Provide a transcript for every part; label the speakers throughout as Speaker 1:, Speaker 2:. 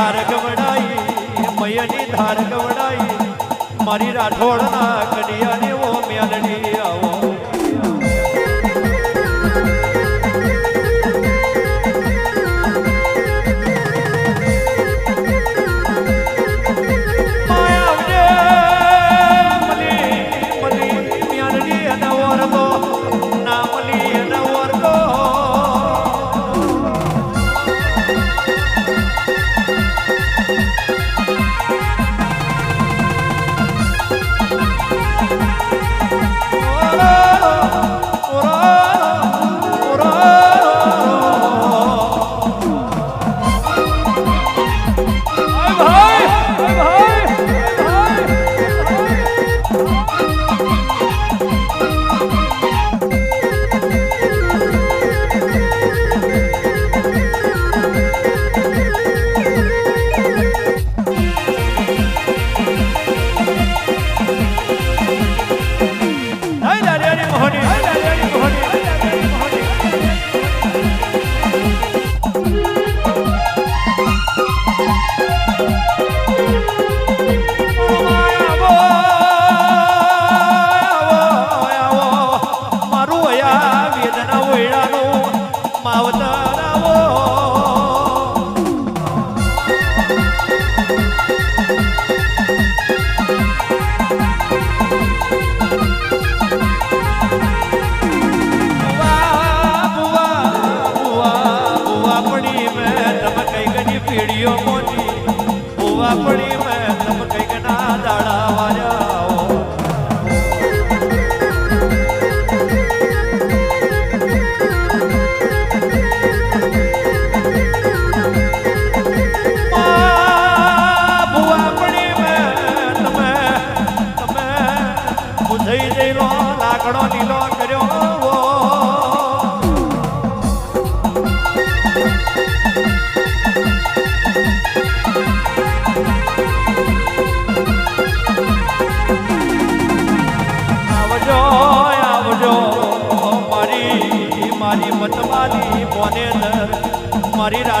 Speaker 1: ધાર ગવડાઈ મયની ધાર ગવડાઈ મારી રાઠોડના કડિયાની ઓ મેલડી આવો. Mahoney.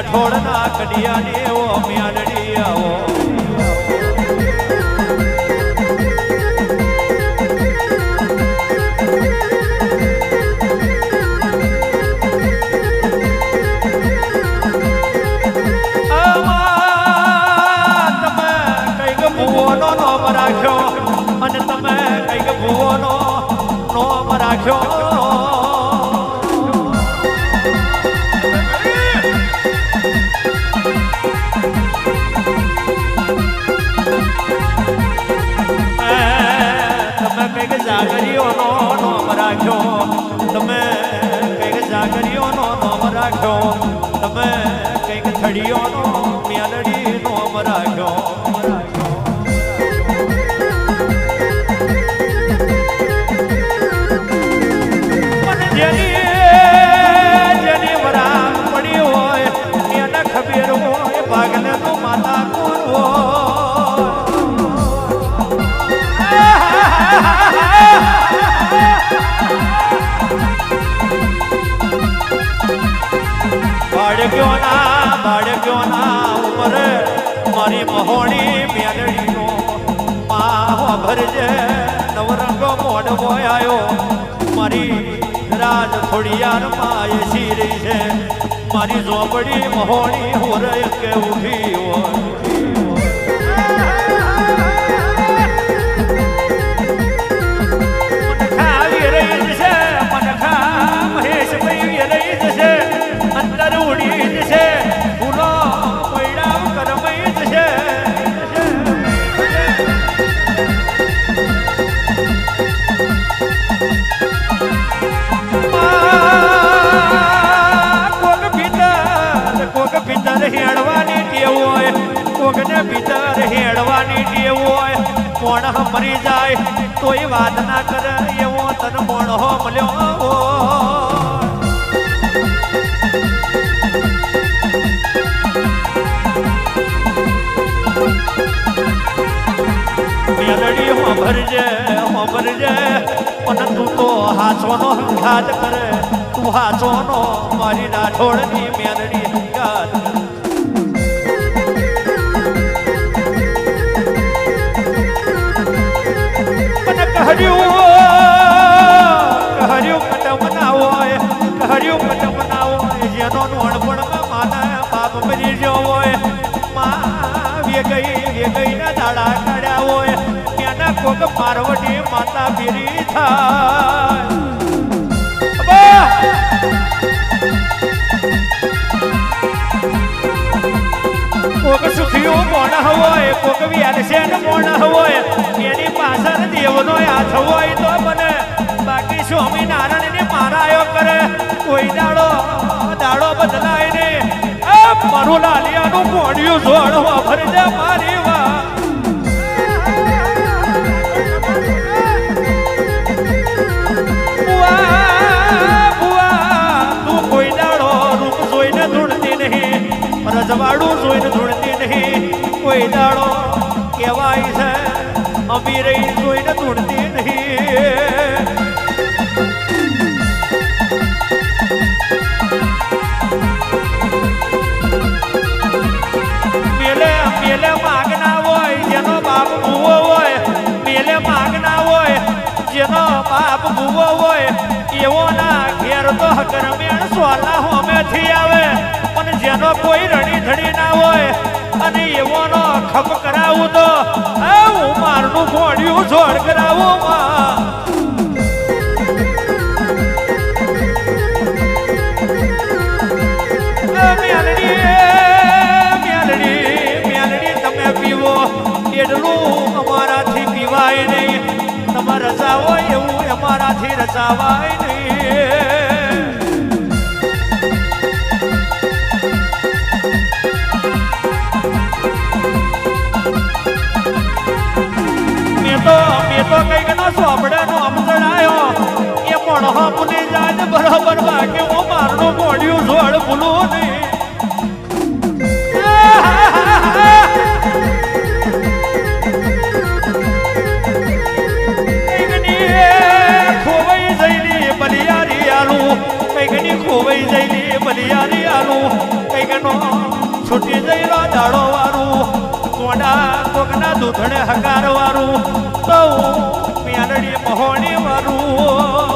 Speaker 1: ઢોળના કડિયા દેવો મ્યાડડિયાઓ જાગરીઓનો નોમ રાખ્યો. તમે કંઈક જાગરીઓનો નોમ રાખ્યો. તમે કંઈક થડીઓનો મેલડી નોમ રાખ્યો. મોણી મેલડીનો પાહો ભરજે, નવરંગો મોડવો આવ્યો મારી રાજ થોડિયાર માય શીરી છે. મારી ઝોપડી મહોણી હોરે કે ઊભી હોય. હેડવાની ટેવ હોય, કોણ મરી જાય, તોય વાત ના કરે, એવો તન મોણ મળ્યો હોય. મેલડી હોભરજે હોભરજે, પણ તું તો હાચવાનો હંગાત કરે, તું હાચવાનો મારી રાઠોડની મેલડી હંગાત કરે. પાર્વતી માતા પીરી થાય. કોક સુખીઓ મોણ હોય, કોક વ્યાલસેન મોણ હોય? એની પાછળ દેવનો હાથ હોય તો બને. બાકી સ્વામિનારાયણ ને મારાયો કરે. કોઈ દાડો દાડો બદલાય ને આ મારું લાલિયાનું મોઢિયું જોડ વાપરજે મારી કહેવાય છે અમીરઈ જોઈને ધૂળતી નહીં હકરમેણ સોલા હોમેથી આવે. પણ જેનો કોઈ રણી ધડી ના હોય, અને એવોનો ખપ કરાવું તો હું મારનું ઘોડ્યું જોડ કરાવું એટલું અમારાથી પીવાય નહીં. તમારે રજા હોય એવું અમારાથી રચાવાય નહીં. બરોબર બાકી હું મારનું મોડિયું જોડ ભૂલું નહીં. ખોવાઈ જઈલી બલિયારી આલુ કઈકનો છૂટી જઈલો દાડો વાળું, કોડા કોકના દૂધણે હકાર વારું તો મ્યાલડી મહોણી વાળું.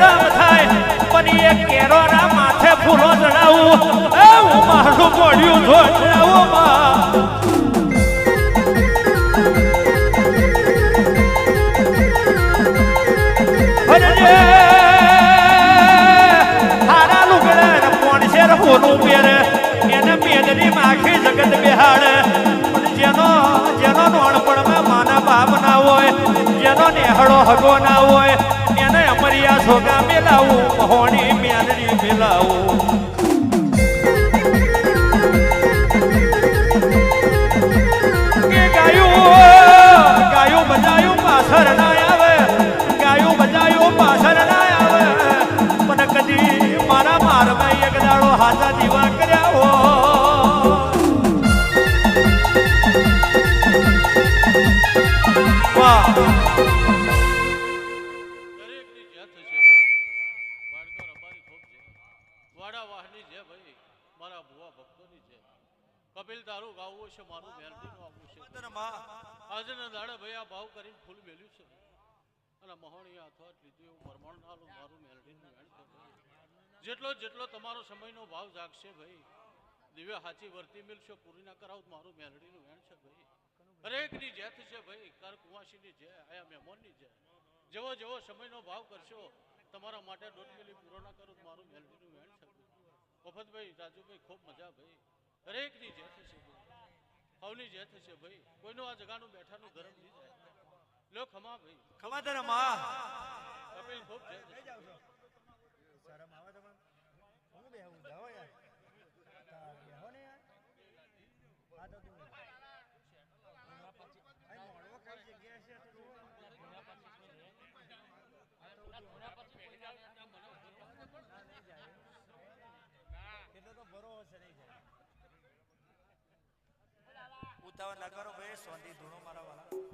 Speaker 1: તો થાય. પણ એ કેરોના માથે ફૂલો ચડાવું હું મારું મોઢ્યું જો ચડાવું માં. જેનો જેનો નોણપણમાં માના બાપ ના હોય, જેનો નેહળો હગો ના હોય સોગા મેલાવું મહોણી મેલડી મેલાવું.
Speaker 2: કપિલ તારું ગાવું છે મારું મેલડીનું આવવું છે. આજના દાડે ભાઈ આ ભાવ કરીને ફૂલ મેલ્યું છે. અને મહોણી અથવા લીધું એવું પરમાણ ના મારું મેલડીનું વેણ છે જેટલો જેટલો તમારો સમયનો ભાવ જાગશે ભાઈ દિવ્ય હાચી વર્તી મિલશો પૂરી ના કરાવ મારું મેલડીનું વેણ છે ભાઈ. હરેકની જેત છે ભાઈ કર કુવાસીની જે આયા મહેમાનની જે જેવો જેવો સમયનો ભાવ કરશો તમારા માટે દોઢ મિલી પૂરો ના કરો મારું મફતભાઈ રાજુભાઈ ખૂબ મજા ભાઈ. દરેકની જે થશે ભાઈ. સૌની જે થશે ભાઈ. કોઈનું આ જગાનું બેઠાનું ગરમ નહીં જાય લો ખમા ભાઈ.
Speaker 1: ખમા તારા માં
Speaker 2: કપિલ ખૂબ જે થશે.
Speaker 3: શરમ આવે તમને હું બેહું જાઓ યાર તાર બેહો ને યાર આ તો તું અહીં મોડવો કઈ જગ્યાએ છે તો જુઓ. આ તો ઊભી હોય. ના, નહીં જાય. એટલે તો ભરો હશે નહીં જાય
Speaker 1: ઉતાવળ ના કરો ભાઈ સોંધી ધૂણો મારા વાળા